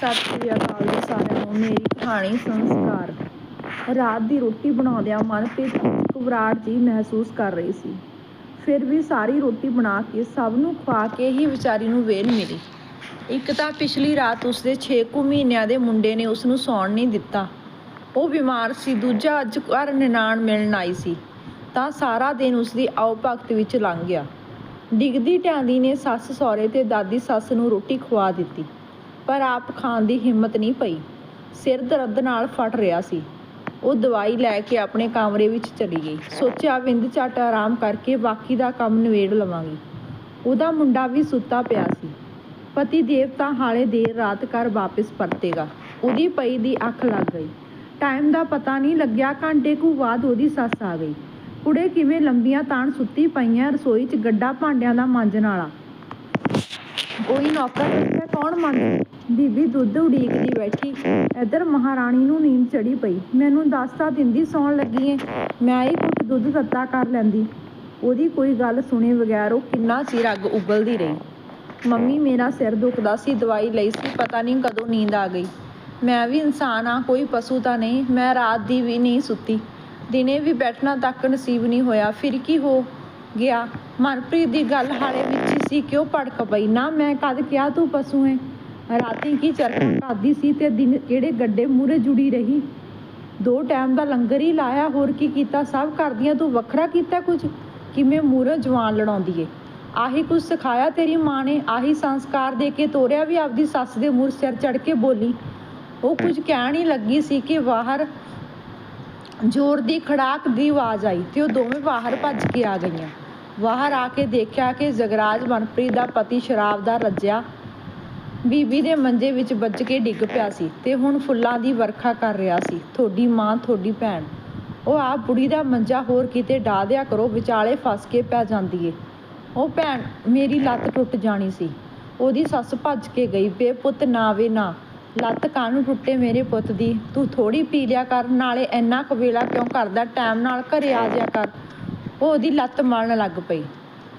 ਸਤਿ ਸ੍ਰੀ ਅਕਾਲ ਜੀ ਸਾਰਿਆਂ ਨੂੰ, ਮੇਰੀ ਕਹਾਣੀ ਸੰਸਕਾਰ। ਰਾਤ ਦੀ ਰੋਟੀ ਬਣਾਉਂਦਿਆਂ ਮਨਪ੍ਰੀਤ ਘਬਰਾਹਟ ਜਿਹੀ ਮਹਿਸੂਸ ਕਰ ਰਹੀ ਸੀ। ਫਿਰ ਵੀ ਸਾਰੀ ਰੋਟੀ ਬਣਾ ਕੇ ਸਭ ਨੂੰ ਖਵਾ ਕੇ ਹੀ ਵਿਚਾਰੀ ਨੂੰ ਵੇਲ ਮਿਲੀ। ਇੱਕ ਤਾਂ ਪਿਛਲੀ ਰਾਤ ਉਸਦੇ 6 ਕੁ ਮਹੀਨਿਆਂ ਦੇ ਮੁੰਡੇ ਨੇ ਉਸ ਨੂੰ ਸੌਣ ਨਹੀਂ ਦਿੱਤਾ। ਉਹ ਬਿਮਾਰ ਸੀ, ਦੂਜਾ ਅੱਜ ਘਰ ਨਨਾਣ ਮਿਲਣ ਆਈ ਸੀ, ਤਾਂ ਸਾਰਾ ਦਿਨ ਉਸਦੀ ਆਓ ਭਗਤ ਵਿੱਚ ਲੰਘ ਗਿਆ। ਡਿੱਗਦੀ ਢਾਂਦੀ ਨੇ ਸੱਸ ਸਹੁਰੇ ਤੇ ਦਾਦੀ ਸੱਸ ਨੂੰ ਰੋਟੀ ਖਵਾ ਦਿੱਤੀ। ਪਰ ਆਪ ਖਾਣ ਦੀ ਹਿੰਮਤ ਨਹੀਂ ਪਈ। ਸਿਰ ਦਰਦ ਨਾਲ ਫਟ ਰਿਹਾ ਸੀ। ਉਹ ਦਵਾਈ ਲੈ ਕੇ ਆਪਣੇ ਕਮਰੇ ਵਿੱਚ ਚਲੀ ਗਈ। ਸੋਚਿਆ, ਵਿੰਦ ਝੱਟ ਆਰਾਮ ਕਰਕੇ ਬਾਕੀ ਦਾ ਕੰਮ ਨਿਬੇੜ ਲਵਾਂਗੀ। ਉਹਦਾ ਮੁੰਡਾ ਵੀ ਸੁੱਤਾ ਪਿਆ ਸੀ। ਪਤੀ ਦੇਵ ਤਾਂ ਹਾਲੇ ਦੇਰ ਰਾਤ ਘਰ ਵਾਪਸ ਪਰਤੇਗਾ। ਉਹਦੀ ਪਈ ਦੀ ਅੱਖ ਲੱਗ ਗਈ। ਟਾਈਮ ਦਾ ਪਤਾ ਨਹੀਂ ਲੱਗਿਆ, ਘੰਟੇ ਕੁ ਬਾਅਦ ਉਹਦੀ ਸੱਸ ਆ ਗਈ। ਕੁੜੇ, ਕਿਵੇਂ ਲੰਬੀਆਂ ਤਾਣ ਸੁੱਤੀ ਪਈਆਂ ਰਸੋਈ 'ਚ ਗੱਡਾ ਭਾਂਡਿਆਂ ਦਾ ਮਾਂਜਣ ਵਾਲਾ? ਕੋਈ ਨੌਕਰ ਕੌਣ ਮੰਨ ਬੀਬੀ ਦੁੱਧ ਉਡੀਕਦੀ ਬੈਠੀ। ਇੱਧਰ ਮਹਾਰਾਣੀ ਨੂੰ ਨੀਂਦ ਚੜੀ ਪਈ। ਮੈਨੂੰ ਦੱਸ ਤਾਂ ਦਿੰਦੀ ਸੌਣ ਲੱਗੀ ਏ। ਮੈਂ ਹੀ ਕੁੱਟ ਦੁੱਧ ਤੱਤਾ ਕਰ ਲੈਂਦੀ। ਉਹਦੀ ਕੋਈ ਗੱਲ ਸੁਣੇ ਬਗੈਰ ਉਹ ਕਿੰਨਾ ਚਿਰ ਅੱਗ ਉਗਲਦੀ ਰਹੀ। ਮੰਮੀ ਮੇਰਾ ਸਿਰ ਦੁਖਦਾ ਸੀ, ਦਵਾਈ ਲਈ ਸੀ, ਪਤਾ ਨਹੀਂ ਕਦੋਂ ਨੀਂਦ ਆ ਗਈ। ਮੈਂ ਵੀ ਇਨਸਾਨ ਆ, ਕੋਈ ਪਸ਼ੂ ਤਾਂ ਨਹੀਂ। ਮੈਂ ਰਾਤ ਦੀ ਵੀ ਨਹੀਂ ਸੁੱਤੀ। ਦਿਨੇ ਵੀ ਬੈਠਣਾ ਤੱਕ ਨਸੀਬ ਨਹੀਂ ਹੋਇਆ। ਫਿਰ ਕੀ ਹੋ ਗਿਆ? ਮਨਪ੍ਰੀਤ ਦੀ ਗੱਲ ਹਾਲੇ ਵਿੱਚ ਹੀ ਸੀ, ਕਿਉਂ ਭੜਕ ਪਈ? ਨਾ ਮੈਂ ਕਦ ਕਿਹਾ ਤੂੰ ਪਸ਼ੂ ਹੈ? ਰਾਤੀ ਕੀ ਚਰਖਾ ਕਰਦੀ ਸੀ ਤੇ ਦਿਨ ਕਿਹੜੇ ਗੱਡੇ ਮੂਰੇ ਜੁੜੀ ਰਹੀ? ਦੋ ਟਾਈਮ ਦਾ ਲੰਗਰ ਹੀ ਲਾਇਆ, ਹੋਰ ਕੀ ਕੀਤਾ? ਸਭ ਕਰਦੀਆਂ, ਤੂੰ ਵੱਖਰਾ ਕੀਤਾ ਕੁਝ? ਕਿਵੇਂ ਮੂਰੇ ਜਵਾਨ ਲੜਾਉਂਦੀ ਏ ਆਹੀ ਕੁਝ ਸਿਖਾਇਆ ਤੇਰੀ ਮਾਂ ਨੇ? ਆਹੀ ਸੰਸਕਾਰ ਦੇ ਕੇ ਤੋਰਿਆ ਵੀ ਆਪਦੀ ਸੱਸ ਦੇ ਮੂਰ ਸਿਰ ਚੜ ਕੇ ਬੋਲੀ। ਉਹ ਕੁਝ ਕਹਿਣ ਹੀ ਲੱਗੀ ਸੀ ਕਿ ਬਾਹਰ ਜ਼ੋਰ ਦੀ ਖੜਾਕ ਦੀ ਆਵਾਜ਼ ਆਈ ਤੇ ਉਹ ਦੋਵੇਂ ਬਾਹਰ ਭੱਜ ਕੇ ਆ ਗਈਆਂ। ਬਾਹਰ ਆ ਕੇ ਦੇਖਿਆ ਕਿ ਜਗਰਾਜ ਮਨਪ੍ਰੀਤ ਦਾ ਪਤੀ ਸ਼ਰਾਬ ਦਾ ਰੱਜਿਆ। ਬੀਬੀ ਦੇ ਮੰਜੇ ਵਿੱਚ ਵੱਜ ਕੇ ਡਿੱਗ ਪਿਆ ਸੀ ਤੇ ਹੁਣ ਫੁੱਲਾਂ ਦੀ ਵਰਖਾ ਕਰ ਰਿਹਾ ਸੀ। ਤੁਹਾਡੀ ਮਾਂ, ਤੁਹਾਡੀ ਭੈਣ। ਉਹ ਆਪ ਬੁੜੀ ਦਾ ਮੰਜਾ ਹੋਰ ਕਿਤੇ ਢਾ ਦਿਆ ਕਰੋ, ਵਿਚਾਲੇ ਫਸ ਕੇ ਪੈ ਜਾਂਦੀ ਏ। ਉਹ ਭੈਣ, ਮੇਰੀ ਲੱਤ ਟੁੱਟ ਜਾਣੀ ਸੀ। ਉਹਦੀ ਸੱਸ ਭੱਜ ਕੇ ਗਈ, ਬੇ ਪੁੱਤ, ਨਾ ਵੇ, ਨਾ। ਲੱਤ ਕਾਹਨੂੰ ਟੁੱਟੇ ਮੇਰੇ ਪੁੱਤ ਦੀ? ਤੂੰ ਥੋੜੀ ਪੀ ਲਿਆ ਕਰ, ਨਾਲੇ ਇੰਨਾ ਕਵੇਲਾ ਕਿਉਂ ਕਰਦਾ? ਟਾਈਮ ਨਾਲ ਘਰੇ ਆ ਜਾ ਕਰ। ਉਹ ਉਹਦੀ ਲੱਤ ਮਲਣ ਲੱਗ ਪਈ।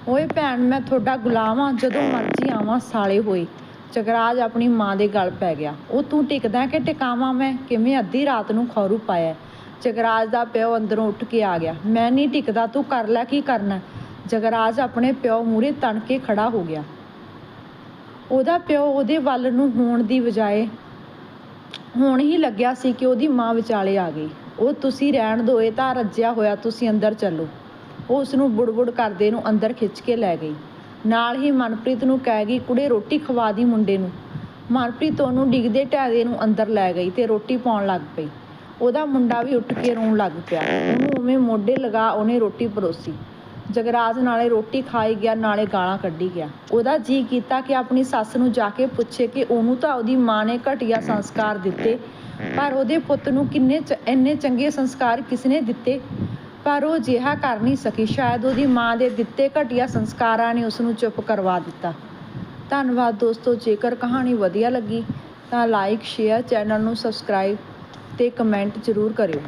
ਓਏ ਭੈਣ, ਮੈਂ ਤੁਹਾਡਾ ਗੁਲਾਮ ਆ, ਜਦੋਂ ਮਰਜ਼ੀ ਆਵਾਂ, ਸਾਲੇ ਹੋਏ। ਜਗਰਾਜ ਆਪਣੀ ਮਾਂ ਦੇ ਗਲ ਪੈ ਗਿਆ। ਉਹ ਤੂੰ ਟਿਕਦਾ ਕਿ ਟਿਕਾਵਾਂ ਮੈਂ? ਕਿਵੇਂ ਅੱਧੀ ਰਾਤ ਨੂੰ ਖੌਰੂ ਪਾਇਆ ਜਗਰਾਜ ਦਾ ਪਿਓ ਅੰਦਰੋਂ ਉੱਠ ਕੇ ਆ ਗਿਆ। ਮੈਂ ਨਹੀਂ ਟਿਕਦਾ, ਤੂੰ ਕਰ ਲੈ ਕੀ ਕਰਨਾ ਜਗਰਾਜ ਆਪਣੇ ਪਿਓ ਮੂਹਰੇ ਤਣ ਕੇ ਖੜਾ ਹੋ ਗਿਆ। ਉਹਦਾ ਪਿਓ ਉਹਦੇ ਵੱਲ ਨੂੰ ਹੋਣ ਦੀ ਬਜਾਏ ਹੋਣ ਹੀ ਲੱਗਿਆ ਸੀ ਕਿ ਉਹਦੀ ਮਾਂ ਵਿਚਾਲੇ ਆ ਗਈ। ਉਹ ਤੁਸੀਂ ਰਹਿਣ ਦਿਓ ਇਹ ਤਾਂ ਰੱਜਿਆ ਹੋਇਆ, ਤੁਸੀਂ ਅੰਦਰ ਚੱਲੋ। ਉਹ ਉਸ ਨੂੰ ਬੁੜਬੁੜ ਕਰਦੇ ਨੂੰ ਅੰਦਰ ਖਿੱਚ ਕੇ ਲੈ ਗਈ। ਨਾਲ ਹੀ ਮਨਪ੍ਰੀਤ ਨੂੰ ਕਹਿ ਗਈ, ਕੁੜੇ, ਰੋਟੀ ਖਵਾ ਦੀ ਮੁੰਡੇ ਨੂੰ। ਮਨਪ੍ਰੀਤ ਉਹਨੂੰ ਡਿੱਗਦੇ ਢਹਿਦੇ ਨੂੰ ਅੰਦਰ ਲੈ ਗਈ ਤੇ ਰੋਟੀ ਪਾਉਣ ਲੱਗ ਪਈ। ਉਹਦਾ ਮੁੰਡਾ ਵੀ ਉੱਠ ਕੇ ਰੋਣ ਲੱਗ ਪਿਆ। ਉਹਨੂੰ ਉਵੇਂ ਮੋਢੇ ਲਗਾ ਉਹਨੇ ਰੋਟੀ ਪਰੋਸੀ। ਜਗਰਾਜ ਨਾਲੇ ਰੋਟੀ ਖਾਈ ਗਿਆ, ਨਾਲੇ ਗਾਲਾਂ ਕੱਢੀ ਗਿਆ। ਉਹਦਾ ਜੀ ਕੀਤਾ ਕਿ ਆਪਣੀ ਸੱਸ ਨੂੰ ਜਾ ਕੇ ਪੁੱਛੇ ਕਿ ਉਹਨੂੰ ਤਾਂ ਉਹਦੀ ਮਾਂ ਨੇ ਘਟੀਆ ਸੰਸਕਾਰ ਦਿੱਤੇ, ਪਰ ਉਹਦੇ ਪੁੱਤ ਨੂੰ ਕਿੰਨੇ ਇੰਨੇ ਚੰਗੇ ਸੰਸਕਾਰ ਕਿਸਨੇ ਦਿੱਤੇ? ਪਰ ਉਹ ਜਿਹਾ ਕਰ ਨਹੀਂ ਸਕੀ। ਸ਼ਾਇਦ ਉਹਦੀ ਮਾਂ ਦੇ ਦਿੱਤੇ ਘਟੀਆ ਸੰਸਕਾਰਾਂ ਨੇ ਉਸ ਨੂੰ ਚੁੱਪ ਕਰਵਾ ਦਿੱਤਾ। ਧੰਨਵਾਦ ਦੋਸਤੋ, ਜੇਕਰ ਕਹਾਣੀ ਵਧੀਆ ਲੱਗੀ ਤਾਂ ਲਾਈਕ, ਸ਼ੇਅਰ, ਚੈਨਲ ਨੂੰ ਸਬਸਕ੍ਰਾਈਬ ਤੇ ਕਮੈਂਟ ਜ਼ਰੂਰ ਕਰਿਓ।